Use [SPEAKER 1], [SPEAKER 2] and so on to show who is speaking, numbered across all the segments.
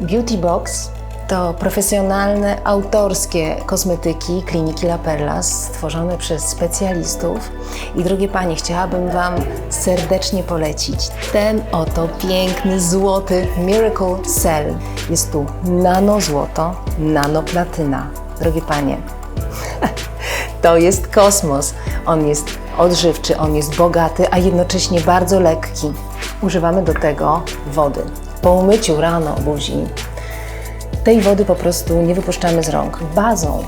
[SPEAKER 1] Beauty Box to profesjonalne, autorskie kosmetyki kliniki La Perla stworzone przez specjalistów. I drogie Panie, chciałabym Wam serdecznie polecić ten oto piękny, złoty Miracle Cell. Jest tu nano złoto, nano platyna. Drogie Panie, to jest kosmos. On jest odżywczy, on jest bogaty, a jednocześnie bardzo lekki. Używamy do tego wody. Po umyciu rano buzi tej wody po prostu nie wypuszczamy z rąk. Bazą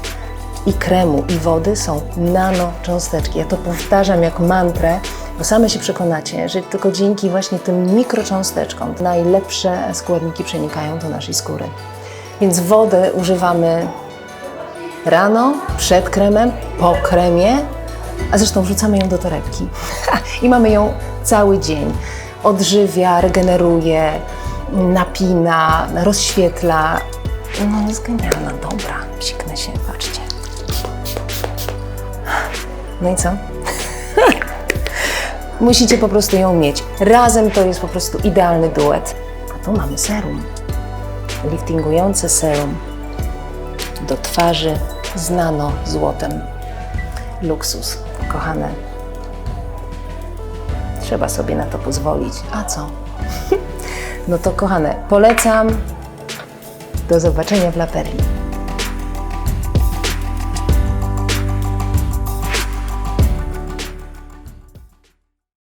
[SPEAKER 1] i kremu, i wody są nanocząsteczki. Ja to powtarzam jak mantrę, bo same się przekonacie, że tylko dzięki właśnie tym mikrocząsteczkom najlepsze składniki przenikają do naszej skóry. Więc wodę używamy rano, przed kremem, po kremie, a zresztą wrzucamy ją do torebki. I mamy ją cały dzień. Odżywia, regeneruje, napina, rozświetla. No jest genialna, dobra. Psiknę się, patrzcie. No i co? Musicie po prostu ją mieć. Razem to jest po prostu idealny duet. A tu mamy serum. Liftingujące serum do twarzy z nano złotem. Luksus, kochane. Trzeba sobie na to pozwolić. A co? No to kochane, polecam. Do zobaczenia w Laperli.